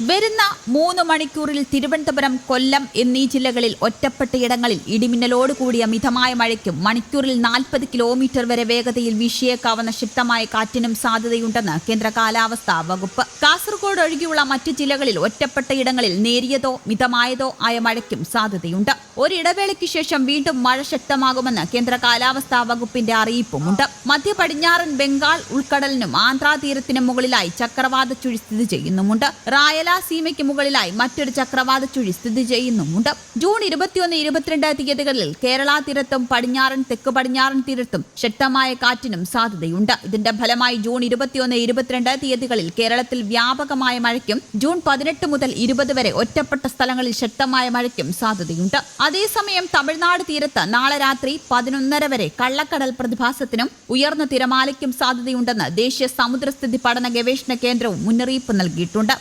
വരുന്ന മൂന്ന് മണിക്കൂറിൽ തിരുവനന്തപുരം കൊല്ലം എന്നീ ജില്ലകളിൽ ഒറ്റപ്പെട്ടയിടങ്ങളിൽ ഇടിമിന്നലോട് കൂടിയ മിതമായ മഴയ്ക്കും മണിക്കൂറിൽ നാൽപ്പത് കിലോമീറ്റർ വരെ വേഗതയിൽ വീശിയേക്കാവുന്ന ശക്തമായ കാറ്റിനും സാധ്യതയുണ്ടെന്ന് കേന്ദ്ര കാലാവസ്ഥാ വകുപ്പ്. കാസർഗോഡ് ഒഴികെയുള്ള മറ്റ് ജില്ലകളിൽ ഒറ്റപ്പെട്ടയിടങ്ങളിൽ നേരിയതോ മിതമായതോ ആയ മഴയ്ക്കും സാധ്യതയുണ്ട്. ഒരിടവേളയ്ക്ക് ശേഷം വീണ്ടും മഴ ശക്തമാകുമെന്ന് കേന്ദ്ര കാലാവസ്ഥാ വകുപ്പിന്റെ അറിയിപ്പുമുണ്ട്. മധ്യ പടിഞ്ഞാറൻ ബംഗാൾ ഉൾക്കടലിനും ആന്ധ്രാതീരത്തിനും മുകളിലായി ചക്രവാത ചുഴി സ്ഥിതി ചെയ്യുന്നുമുണ്ട്. റായലാസീമയ്ക്ക് മുകളിലായി മറ്റൊരു ചക്രവാത ചുഴി സ്ഥിതി ചെയ്യുന്നുമുണ്ട്. ജൂൺ ഇരുപത്തിയൊന്ന് ഇരുപത്തിരണ്ട് തീയതികളിൽ കേരള തീരത്തും പടിഞ്ഞാറൻ തെക്ക് പടിഞ്ഞാറൻ തീരത്തും ശക്തമായ കാറ്റിനും സാധ്യതയുണ്ട്. ഇതിന്റെ ഫലമായി ജൂൺ ഇരുപത്തിയൊന്ന് ഇരുപത്തിരണ്ട് തീയതികളിൽ കേരളത്തിൽ വ്യാപകമായ മഴയ്ക്കും ജൂൺ പതിനെട്ട് മുതൽ ഇരുപത് വരെ ഒറ്റപ്പെട്ട സ്ഥലങ്ങളിൽ ശക്തമായ മഴയ്ക്കും സാധ്യതയുണ്ട്. അതേസമയം തമിഴ്നാട് തീരത്ത് നാളെ രാത്രി പതിനൊന്നര വരെ കള്ളക്കടൽ പ്രതിഭാസത്തിനും ഉയർന്ന തിരമാലയ്ക്കും സാധ്യതയുണ്ടെന്ന് ദേശീയ സമുദ്രസ്ഥിതി പഠന ഗവേഷണ കേന്ദ്രവും മുന്നറിയിപ്പ് നൽകിയിട്ടുണ്ട്.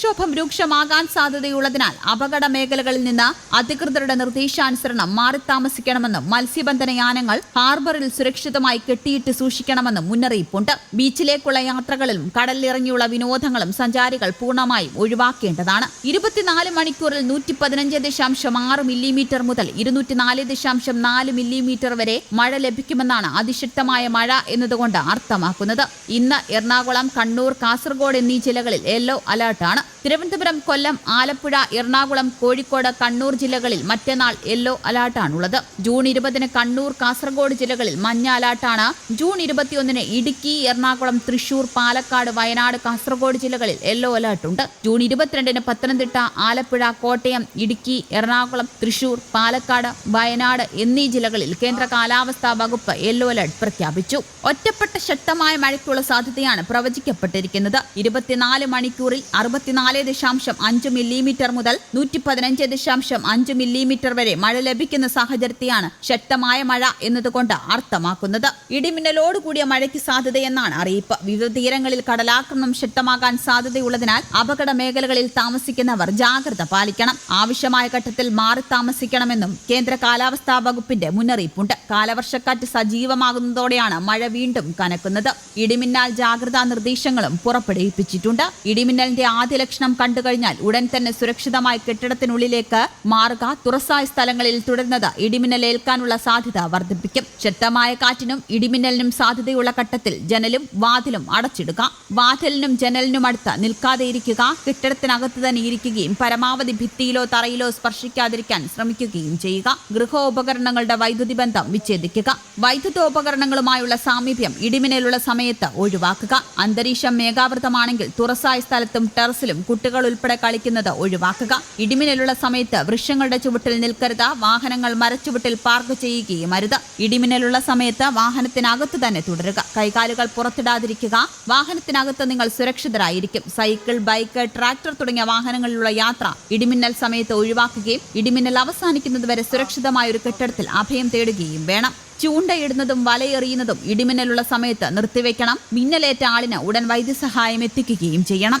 കടൽക്ഷോഭം രൂക്ഷമാകാൻ സാധ്യതയുള്ളതിനാൽ അപകട മേഖലകളിൽ നിന്ന് അധികൃതരുടെ നിർദ്ദേശാനുസരണം മാറി താമസിക്കണമെന്നും മത്സ്യബന്ധന യാനങ്ങൾ ഹാർബറിൽ സുരക്ഷിതമായി കെട്ടിയിട്ട് സൂക്ഷിക്കണമെന്നും മുന്നറിയിപ്പുണ്ട്. ബീച്ചിലേക്കുള്ള യാത്രകളിലും കടലിലിറങ്ങിയുള്ള വിനോദങ്ങളും സഞ്ചാരികൾ പൂർണമായും ഒഴിവാക്കേണ്ടതാണ്. ഇരുപത്തിനാല് മണിക്കൂറിൽ നൂറ്റി പതിനഞ്ച് ദശാംശം ആറ് മില്ലിമീറ്റർ മുതൽ ഇരുന്നൂറ്റിനാല് ദശാംശം നാല് മില്ലിമീറ്റർ വരെ മഴ ലഭിക്കുമെന്നാണ് അതിശക്തമായ മഴ എന്നതുകൊണ്ട് അർത്ഥമാക്കുന്നത്. ഇന്ന് എറണാകുളം കണ്ണൂർ കാസർഗോഡ് എന്നീ ജില്ലകളിൽ യെല്ലോ അലർട്ടാണ്. തിരുവനന്തപുരം കൊല്ലം ആലപ്പുഴ എറണാകുളം കോഴിക്കോട് കണ്ണൂർ ജില്ലകളിൽ മറ്റന്നാൾ യെല്ലോ അലർട്ടാണുള്ളത്. ജൂൺ ഇരുപതിന് കണ്ണൂർ കാസർഗോഡ് ജില്ലകളിൽ മഞ്ഞ അലർട്ടാണ്. ജൂൺ ഇരുപത്തിയൊന്നിന് ഇടുക്കി എറണാകുളം തൃശൂർ പാലക്കാട് വയനാട് കാസർഗോഡ് ജില്ലകളിൽ യെല്ലോ അലർട്ടുണ്ട്. ജൂൺ ഇരുപത്തിരണ്ടിന് പത്തനംതിട്ട ആലപ്പുഴ കോട്ടയം ഇടുക്കി എറണാകുളം തൃശൂർ പാലക്കാട് വയനാട് എന്നീ ജില്ലകളിൽ കേന്ദ്ര കാലാവസ്ഥാ വകുപ്പ് യെല്ലോ അലർട്ട് പ്രഖ്യാപിച്ചു. ഒറ്റപ്പെട്ട ശക്തമായ മഴയ്ക്കുള്ള സാധ്യതയാണ് പ്രവചിക്കപ്പെട്ടിരിക്കുന്നത്. ഇരുപത്തിനാല് മണിക്കൂറിൽ അറുപത്തിനാല് ദശാംശം അഞ്ച് മില്ലിമീറ്റർ മുതൽ നൂറ്റി പതിനഞ്ച് ദശാംശം അഞ്ച് മില്ലിമീറ്റർ വരെ മഴ ലഭിക്കുന്ന സാഹചര്യത്തെയാണ് ശക്തമായ മഴ എന്നതുകൊണ്ട് അർത്ഥമാക്കുന്നത്. ഇടിമിന്നലോട് കൂടിയ മഴയ്ക്ക് സാധ്യതയെന്നാണ് അറിയിപ്പ്. വിവിധ തീരങ്ങളിൽ കടലാക്രമണം ശക്തമാകാൻ സാധ്യതയുള്ളതിനാൽ അപകട മേഖലകളിൽ താമസിക്കുന്നവർ ജാഗ്രത പാലിക്കണം. ആവശ്യമായ ഘട്ടത്തിൽ മാറി താമസിക്കണമെന്നും കേന്ദ്ര കാലാവസ്ഥാ വകുപ്പിന്റെ മുന്നറിയിപ്പുണ്ട്. കാലവർഷക്കാറ്റ് സജീവമാകുന്നതോടെയാണ് മഴ വീണ്ടും കനക്കുന്നത്. ഇടിമിന്നൽ ജാഗ്രതാ നിർദ്ദേശങ്ങളും പുറപ്പെടുവിപ്പിച്ചിട്ടുണ്ട്. ഇടിമിന്നലിന്റെ ആദ്യ ലക്ഷണം കണ്ടുകഴിഞ്ഞാൽ ഉടൻ തന്നെ സുരക്ഷിതമായി കെട്ടിടത്തിനുള്ളിലേക്ക് മാറുക തുറസായ സ്ഥലങ്ങളിൽ തുടരുന്നത് ഇടിമിന്നലേൽക്കാനുള്ള സാധ്യത വർദ്ധിപ്പിക്കും. ശക്തമായ കാറ്റിനും ഇടിമിന്നലിനും സാധ്യതയുള്ള ഘട്ടത്തിൽ ജനലും വാതിലും അടച്ചിടുക. വാതിലിനും ജനലിനും അടുത്ത് നിൽക്കാതെ ഇരിക്കുക കെട്ടിടത്തിനകത്ത് തന്നെ ഇരിക്കുകയും പരമാവധി ഭിത്തിയിലോ തറയിലോ സ്പർശിക്കാതിരിക്കാൻ ശ്രമിക്കുകയും ചെയ്യുക. ഗൃഹോപകരണങ്ങളുടെ വൈദ്യുതി ബന്ധം വിച്ഛേദിക്കുക. വൈദ്യുതോപകരണങ്ങളുമായുള്ള സാമീപ്യം ഇടിമിന്നലുള്ള സമയത്ത് ഒഴിവാക്കുക. അന്തരീക്ഷം മേഘാവൃതമാണെങ്കിൽ തുറസായ സ്ഥലത്തും ടെറസിലും കുട്ടികൾ ഉൾപ്പെടെ കളിക്കുന്നത് ഒഴിവാക്കുക. ഇടിമിന്നലുള്ള സമയത്ത് വൃക്ഷങ്ങളുടെ ചുവട്ടിൽ നിൽക്കരുത്. വാഹനങ്ങൾ മരച്ചുവട്ടിൽ പാർക്ക് ചെയ്യുകയും അരുത്. ഇടിമിന്നലുള്ള സമയത്ത് വാഹനത്തിനകത്ത് തന്നെ തുടരുക. കൈകാലുകൾ പുറത്തിടാതിരിക്കുക. വാഹനത്തിനകത്ത് നിങ്ങൾ സുരക്ഷിതരായിരിക്കും. സൈക്കിൾ ബൈക്ക് ട്രാക്ടർ തുടങ്ങിയ വാഹനങ്ങളിലുള്ള യാത്ര ഇടിമിന്നൽ സമയത്ത് ഒഴിവാക്കുകയും ഇടിമിന്നൽ അവസാനിക്കുന്നതുവരെ സുരക്ഷിതമായ ഒരു കെട്ടിടത്തിൽ അഭയം തേടുകയും വേണം. ചൂണ്ടയിടുന്നതും വലയെറിയുന്നതും ഇടിമിന്നലുള്ള സമയത്ത് നിർത്തിവെക്കണം. മിന്നലേറ്റ ആളിന് ഉടൻ വൈദ്യസഹായം എത്തിക്കുകയും ചെയ്യണം.